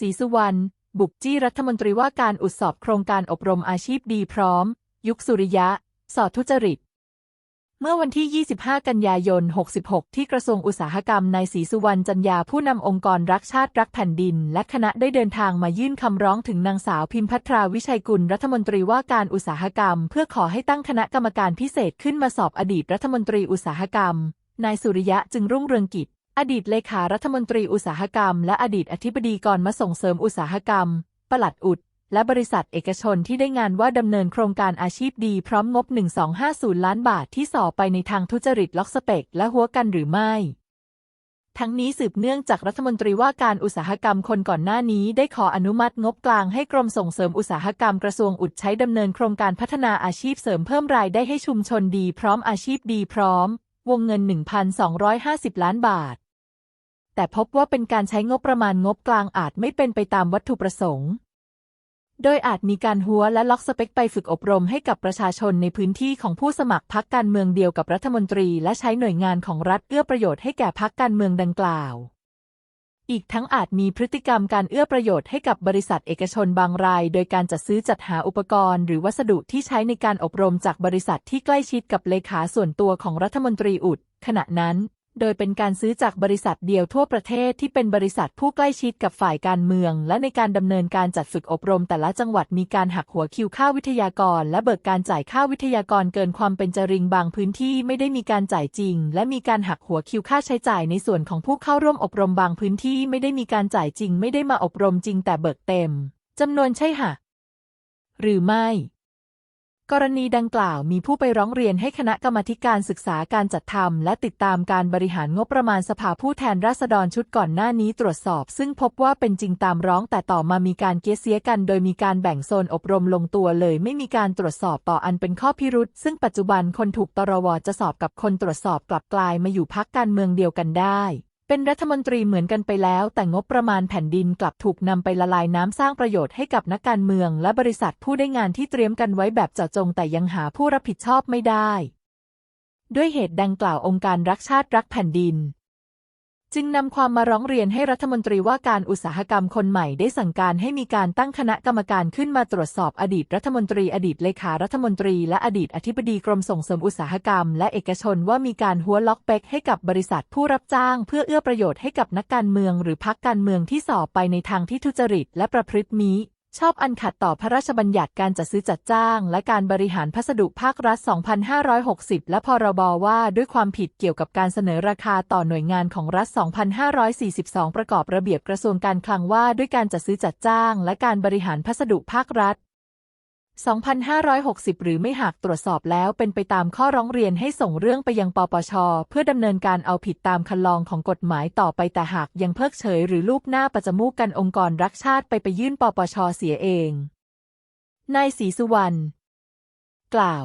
ศรีสุวรรณ บุกจี้รัฐมนตรีว่าการอุดสอบโครงการอบรมอาชีพดีพร้อม ยุคสุริยะ สอดทุจริต เมื่อวันที่ 25 กันยายน 66 ที่กระทรวงอุตสาหกรรมนายศรีสุวรรณจันยาผู้นำองค์กรรักชาติรักแผ่นดิน และคณะได้เดินทางมายื่นคำร้องถึงนางสาวพิมพัทราวิชัยกุลรัฐมนตรีว่าการอุตสาหกรรม เพื่อขอให้ตั้งคณะกรรมการพิเศษขึ้นมาสอบอดีตรัฐมนตรีอุตสาหกรรมนายสุริยะจึงรุ่งเรืองกิจ อดีตเลขารัฐมนตรีอุตสาหกรรม และอดีตอธิบดีกรมาส่งเสริมอุตสาหกรรม ปลัดอุด และบริษัทเอกชนที่ได้งานว่าดำเนินโครงการอาชีพดีพร้อมงบ 1250 ล้านบาทที่ส่อไปในทางทุจริตล็อกสเปกและหัวกันหรือไม่ ทั้งนี้สืบเนื่องจากรัฐมนตรีว่าการอุตสาหกรรมคนก่อนหน้านี้ได้ขออนุมัติงบกลางให้กรมส่งเสริมอุตสาหกรรมกระทรวงอุดใช้ดำเนินโครงการพัฒนาอาชีพเสริมเพิ่มรายได้ให้ชุมชนดีพร้อมอาชีพดีพร้อม วงเงิน 1,250 ล้านบาท แต่พบว่าเป็นการใช้งบประมาณงบกลางอาจไม่เป็นไปตามวัตถุประสงค์ โดยอาจมีการหัวและล็อกสเปคไปฝึกอบรมให้กับประชาชนในพื้นที่ของผู้สมัครพักการเมืองเดียวกับรัฐมนตรี และใช้หน่วยงานของรัฐเอื้อประโยชน์ให้แก่พักการเมืองดังกล่าว อีกทั้งอาจมีพฤติกรรมการเอื้อประโยชน์ให้กับบริษัทเอกชนบางราย โดยการจัดซื้อจัดหาอุปกรณ์หรือวัสดุที่ใช้ในการอบรมจากบริษัทที่ใกล้ชิดกับเลขาส่วนตัวของรัฐมนตรีอุด ขณะนั้น โดยเป็นการซื้อจากบริษัทเดียวทั่วประเทศที่เป็นบริษัทผู้ใกล้ชิดกับฝ่ายการเมือง และในการดำเนินการจัดฝึกอบรมแต่ละจังหวัดมีการหักหัวคิวค่าวิทยากร และเบิกการจ่ายค่าวิทยากรเกินความเป็นจริงบางพื้นที่ไม่ได้มีการจ่ายจริง และมีการหักหัวคิวค่าใช้จ่ายในส่วนของผู้เข้าร่วมอบรมบางพื้นที่ไม่ได้มีการจ่ายจริง ไม่ได้มาอบรมจริงแต่เบิกเต็มจำนวนใช่หะหรือไม่ กรณีดังกล่าวมีผู้ไปร้องเรียนให้คณะกรรมาการศึกษาการจัดทำและติดตามการบริหารงบประมาณสภาผู้แทนราษฎรชุดก่อนหน้านี้ตรวจสอบ ซึ่งพบว่าเป็นจริงตามร้องแต่ต่อมามีการเกี้ยเสียกัน โดยมีการแบ่งโซนอบรมลงตัวเลย ไม่มีการตรวจสอบต่ออันเป็นข้อพิรุษซึ่งปัจจุบันคนถูกตรวจะสอบกับคนตรวจสอบกลับกลายมาอยู่พักการเมืองเดียวกันได้ เป็นรัฐมนตรีเหมือนกันไปแล้ว แต่งบประมาณแผ่นดินกลับถูกนำไปละลายน้ำสร้างประโยชน์ให้กับนักการเมือง และบริษัทผู้ได้งานที่เตรียมกันไว้แบบเจาะจงแต่ยังหาผู้รับผิดชอบไม่ได้ ด้วยเหตุดังกล่าวองค์การรักชาติรักแผ่นดิน จึงนำความมาร้องเรียนให้รัฐมนตรีว่าการอุตสาหกรรมคนใหม่ได้สั่งการให้มีการตั้งคณะกรรมการขึ้นมาตรวจสอบอดีตรัฐมนตรี อดีตเลขารัฐมนตรี และอดีตอธิบดีกรมส่งเสริมอุตสาหกรรม และเอกชนว่ามีการหัวล็อกเป๊กให้กับบริษัทผู้รับจ้าง เพื่อเอื้อประโยชน์ให้กับนักการเมือง หรือพักการเมืองที่สอบไปในทางที่ทุจริตและประพฤติมิ ชอบอันขัดต่อพระราชบัญญัติการจัดซื้อจัดจ้าง และการบริหารพัสดุภาครัฐ 2560 และพรบว่าด้วยความผิดเกี่ยวกับการเสนอราคาต่อหน่วยงานของรัฐ 2542 ประกอบระเบียบกระทรวงการคลังว่าด้วยการจัดซื้อจัดจ้าง และการบริหารพัสดุภาครัฐ 2,560 หรือไม่หากตรวจสอบแล้วเป็นไปตามข้อร้องเรียนให้ส่งเรื่องไปยังปปช เพื่อดำเนินการเอาผิดตามคันลองของกฎหมายต่อไปแต่หากยังเพิกเฉยหรือรูปหน้าประจมูกกันองค์กรรักชาติไปไปยื่นปปชเสียเอง นายศรีสุวรรณกล่าว